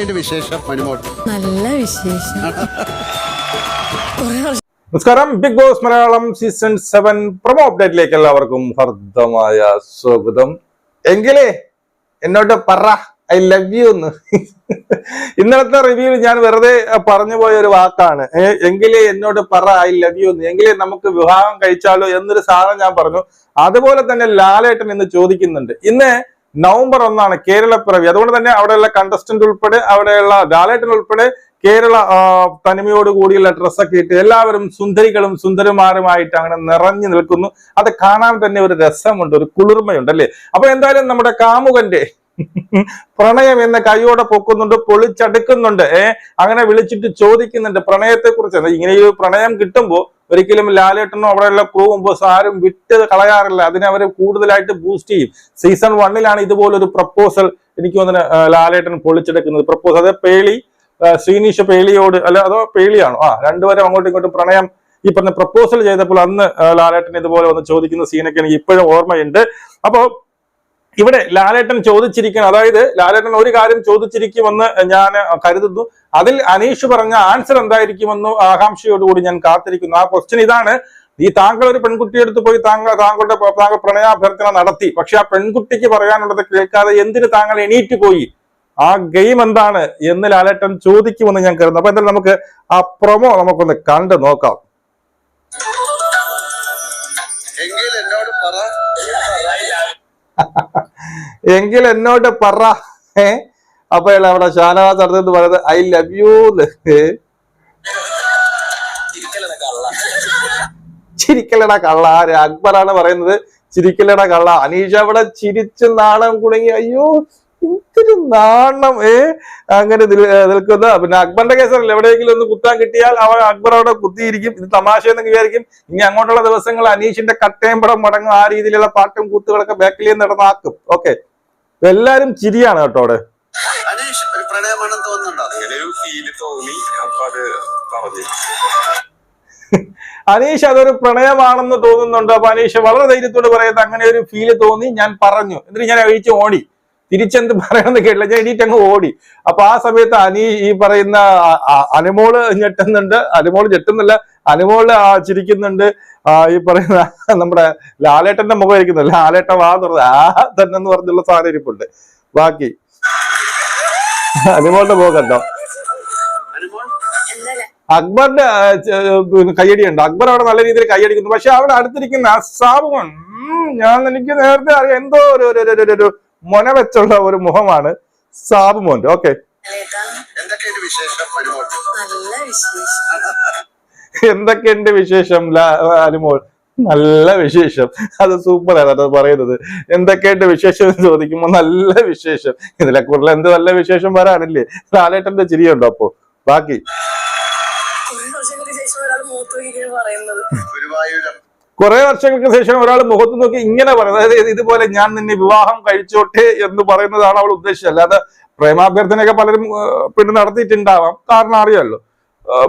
വിശേഷം നല്ല വിശേഷം. നമസ്കാരം. Big Boss Malayalam season seven promo അപ്ഡേറ്റിലേക്ക് എല്ലാവർക്കും ഹർദ്ദമായ സ്വാഗതം. എങ്കിലേ എന്നോട് പറ ഐ ലവ് യു എന്ന്. ഇന്നലത്തെ റിവ്യൂവിൽ ഞാൻ വെറുതെ പറഞ്ഞു പോയ ഒരു വാക്കാണ്. എങ്കിലേ എന്നോട് പറ ഐ ലവ് യു എന്ന്. എങ്കിലേ നമുക്ക് വിവാഹം കഴിച്ചാലോ എന്നൊരു സാധനം ഞാൻ പറഞ്ഞു. അതുപോലെ തന്നെ ലാലേട്ടൻ ഇന്ന് ചോദിക്കുന്നുണ്ട്. ഇന്ന് നവംബർ ഒന്നാണ് കേരളപ്പിറവി അതുകൊണ്ട് തന്നെ അവിടെയുള്ള കണ്ടസ്റ്റന്റ് ഉൾപ്പെടെ അവിടെയുള്ള ലാലേട്ടൻ ഉൾപ്പെടെ കേരള തനിമയോട് കൂടിയുള്ള ഡ്രസ്സൊക്കെ ഇട്ട് എല്ലാവരും സുന്ദരികളും സുന്ദരന്മാരുമായിട്ട് അങ്ങനെ നിറഞ്ഞു നിൽക്കുന്നു. അത് കാണാൻ തന്നെ ഒരു രസമുണ്ട് ഒരു കുളിർമയുണ്ട് അല്ലേ? അപ്പൊ എന്തായാലും നമ്മുടെ കാമുകന്റെ പ്രണയം എന്ന കൈയോടെ പൊക്കുന്നുണ്ട് പൊളിച്ചടുക്കുന്നുണ്ട് ഏർ അങ്ങനെ വിളിച്ചിട്ട് ചോദിക്കുന്നുണ്ട് പ്രണയത്തെ കുറിച്ച് ഇങ്ങനെ ഈ പ്രണയം കിട്ടുമ്പോൾ ഒരിക്കലും ലാലേട്ടനോ അവിടെയുള്ള ക്രൂവും ബോസ് ആരും വിട്ട് കളയാറില്ല. അതിനെ അവർ കൂടുതലായിട്ട് ബൂസ്റ്റ് ചെയ്യും. സീസൺ വണ്ണിലാണ് ഇതുപോലൊരു പ്രപ്പോസൽ എനിക്ക് തോന്നുന്നു ലാലേട്ടൻ പൊളിച്ചെടുക്കുന്നത്. പ്രപ്പോസൽ അതെ പേളി ശ്രീനീഷ് പേളിയോട് അല്ല അതോ പേളിയാണോ? ആ രണ്ടുപേരും അങ്ങോട്ടും ഇങ്ങോട്ടും പ്രണയം. ഈ പറഞ്ഞ പ്രപ്പോസൽ ചെയ്തപ്പോൾ അന്ന് ലാലേട്ടൻ ഇതുപോലെ വന്ന് ചോദിക്കുന്ന സീനൊക്കെ എനിക്ക് ഇപ്പോഴും ഓർമ്മയുണ്ട്. അപ്പോ ഇവിടെ ലാലേട്ടൻ ചോദിച്ചിരിക്കണം അതായത് ലാലേട്ടൻ ഒരു കാര്യം ചോദിച്ചിരിക്കുമെന്ന് ഞാൻ കരുതുന്നു. അതിൽ അനീഷ് പറഞ്ഞ ആൻസർ എന്തായിരിക്കുമെന്ന് ആകാംക്ഷയോടുകൂടി ഞാൻ കാത്തിരിക്കുന്നു. ആ ക്വസ്റ്റ്യൻ ഇതാണ് ഈ താങ്കൾ ഒരു പെൺകുട്ടിയെ എടുത്ത് പോയി താങ്കൾ താങ്കളുടെ താങ്കൾ പ്രണയാഭ്യർത്ഥന നടത്തി. പക്ഷെ ആ പെൺകുട്ടിക്ക് പറയാനുള്ളത് കേൾക്കാതെ എന്തിന് താങ്കൾ എണീറ്റ് പോയി? ആ ഗെയിം എന്താണ് എന്ന് ലാലേട്ടൻ ചോദിക്കുമെന്ന് ഞാൻ കരുതുന്നു. അപ്പൊ എന്തായാലും നമുക്ക് ആ പ്രൊമോ നമുക്കൊന്ന് കണ്ട് നോക്കാം. എങ്കിൽ എന്നോട് പറ. ഏ? അപ്പൊ അവിടെ ഷാനവാസ് അടുത്തത് പറയുന്നത് ഐ ലവ് യു ചിരിക്കലട കള്ള. അക്ബറാണ് പറയുന്നത് ചിരിക്കലട കള്ള. അനീഷ് അവിടെ ചിരിച്ച് നാണം കുടുങ്ങി അയ്യോ ഇത്തിരി നാണം ഏ? അങ്ങനെ നിൽക്കുന്ന പിന്നെ അക്ബറിന്റെ കേസല്ല? എവിടെയെങ്കിലും ഒന്ന് കുത്താൻ കിട്ടിയാൽ അവൻ അക്ബർ അവിടെ കുത്തിയിരിക്കും. ഇത് തമാശ എന്നൊക്കെ വിചാരിക്കും. ഇനി അങ്ങോട്ടുള്ള ദിവസങ്ങൾ അനീഷിന്റെ കട്ടയമ്പടം മടങ്ങും. ആ രീതിയിലുള്ള പാട്ടും കൂത്തുകളൊക്കെ ബാക്കിൽ നടന്നാക്കും. ഓക്കെ. എല്ലാരും ചിരിയാണ് കേട്ടോ അവിടെ. അനീഷ് ഒരു പ്രണയമാണെന്ന് തോന്നുന്നുണ്ടോ? അനീഷ് അതൊരു പ്രണയമാണെന്ന് തോന്നുന്നുണ്ട്. അപ്പൊ അനീഷ് വളരെ ധൈര്യത്തോട് പറയുന്നത് അങ്ങനെ ഒരു ഫീൽ തോന്നി ഞാൻ പറഞ്ഞു. എന്നിട്ട് ഞാൻ അഴിച്ച് ഓടി. തിരിച്ചെന്ത് പറയണമെന്ന് കേട്ടില്ല. ഞാൻ എണീറ്റ് അങ്ങ് ഓടി. അപ്പൊ ആ സമയത്ത് അനി ഈ പറയുന്ന അനുമോൾ ഞെട്ടുന്നുണ്ട്. അനുമോൾ ഞെട്ടുന്നില്ല. അനുമോൾ ചിരിക്കുന്നുണ്ട്. ഈ പറയുന്ന നമ്മുടെ ലാലേട്ടന്റെ മുഖം ഇരിക്കുന്നു ലാലേട്ട വാ തുറന്ന് ആ തന്നെ എന്ന് പറഞ്ഞുള്ള സാധനം ഇരിപ്പുണ്ട്. ബാക്കി. അനുമോളുടെ മുഖം കണ്ടോ അനുമോൾ അക്ബറിന്റെ ആ, ഉണ്ട് അക്ബർ അവിടെ നല്ല രീതിയിൽ കൈയടിക്കുന്നു പക്ഷെ അവിടെ അടുത്തിരിക്കുന്ന അസാബുമൻ ഞാൻ എനിക്ക് നേരത്തെ അറിയാം. എന്തോ ഒരു- ഒരു മൊന വെച്ചുള്ള ഒരു മുഖമാണ് ഓക്കെ മനുമോൾ നല്ല വിശേഷം. എന്തൊക്കെയുണ്ട് വിശേഷം അലിമോൾ അനുമോൾ? നല്ല വിശേഷം. അത് സൂപ്പർ ആണ് അത് പറയുന്നത്. എന്തൊക്കെയുണ്ട് വിശേഷം എന്ന് ചോദിക്കുമ്പോ നല്ല വിശേഷം. ഇതിലെ കൂടുതൽ എന്ത് നല്ല വിശേഷം വരാനില്ലേ ലാലേട്ടന്റെ ചിരിയുണ്ടോ അപ്പോ? ബാക്കി. കുറെ വർഷങ്ങൾക്ക് ശേഷം ഒരാൾ മൂത്ത് നോക്കിയാണ് പറയുന്നത്. ഗുരുവായൂരം കുറെ വർഷങ്ങൾക്ക് ശേഷം ഒരാൾ മുഖത്ത് നോക്കി ഇങ്ങനെ പറയുന്നത്. അതായത് ഇതുപോലെ ഞാൻ നിന്നെ വിവാഹം കഴിച്ചോട്ടെ എന്ന് പറയുന്നതാണ് അവൾ ഉദ്ദേശിച്ചത് അല്ലാതെ പ്രേമാഭ്യർത്ഥനയൊക്കെ പലരും പിന്നെ നടത്തിയിട്ടുണ്ടാവാം. കാരണം അറിയാമല്ലോ.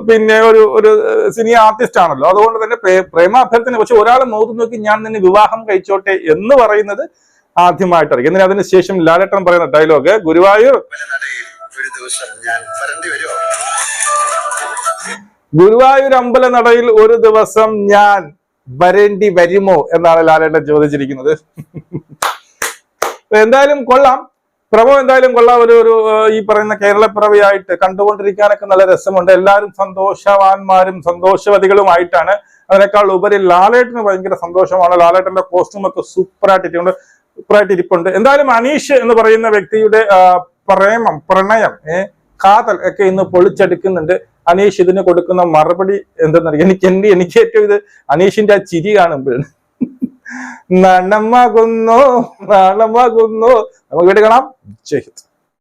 പിന്നെ ഒരു ഒരു സിനി ആർട്ടിസ്റ്റ് ആണല്ലോ. അതുകൊണ്ട് തന്നെ പ്രേ- പ്രേമാഭ്യർത്ഥന. പക്ഷെ ഒരാൾ മുഖത്ത് നോക്കി ഞാൻ നിന്നെ വിവാഹം കഴിച്ചോട്ടെ എന്ന് പറയുന്നത് ആദ്യമായിട്ടായിരിക്കും. എന്നാൽ അതിന് ശേഷം ലാലേട്ടൻ പറയുന്ന ഡയലോഗ് ഗുരുവായൂർ. ഒരു ദിവസം ഞാൻ ഗുരുവായൂർ അമ്പല നടയിൽ ഒരു ദിവസം ഞാൻ വരേണ്ടി വരുമോ എന്നാണ് ലാലേട്ടൻ ചോദിച്ചിരിക്കുന്നത്. എന്തായാലും കൊള്ളാം. പ്രമോ എന്തായാലും കൊള്ളാം. ഒരു ഒരു ഈ പറയുന്ന കേരളപ്പിറവിയായിട്ട് കണ്ടുകൊണ്ടിരിക്കാനൊക്കെ നല്ല രസമുണ്ട്. എല്ലാവരും സന്തോഷവാന്മാരും സന്തോഷവതികളുമായിട്ടാണ്. അതിനേക്കാൾ ഉപരി ലാലേട്ടന് ഭയങ്കര സന്തോഷമാണ്. ലാലേട്ടന്റെ കോസ്റ്റ്യൂമൊക്കെ സൂപ്പറായിട്ട് ആയിട്ടിട്ടുണ്ട് സൂപ്പറായിട്ട് ഇരിപ്പുണ്ട്. എന്തായാലും അനീഷ് എന്ന് പറയുന്ന വ്യക്തിയുടെ പ്രേമം പ്രണയം കാതൽ ഒക്കെ ഇന്ന് പൊളിച്ചെടുക്കുന്നുണ്ട്. അനീഷ് ഇതിന് കൊടുക്കുന്ന മറുപടി എന്തെന്നറിയാം? എനിക്ക് എന്റെ എനിക്ക് ഏറ്റവും ഇത് അനീഷിന്റെ ആ ചിരി കാണുമ്പോഴാണ്. നടമാകുന്നു നാണമാകുന്നു. നമുക്ക് വീട് കാണാം. ജയ് ഹിന്ദ്.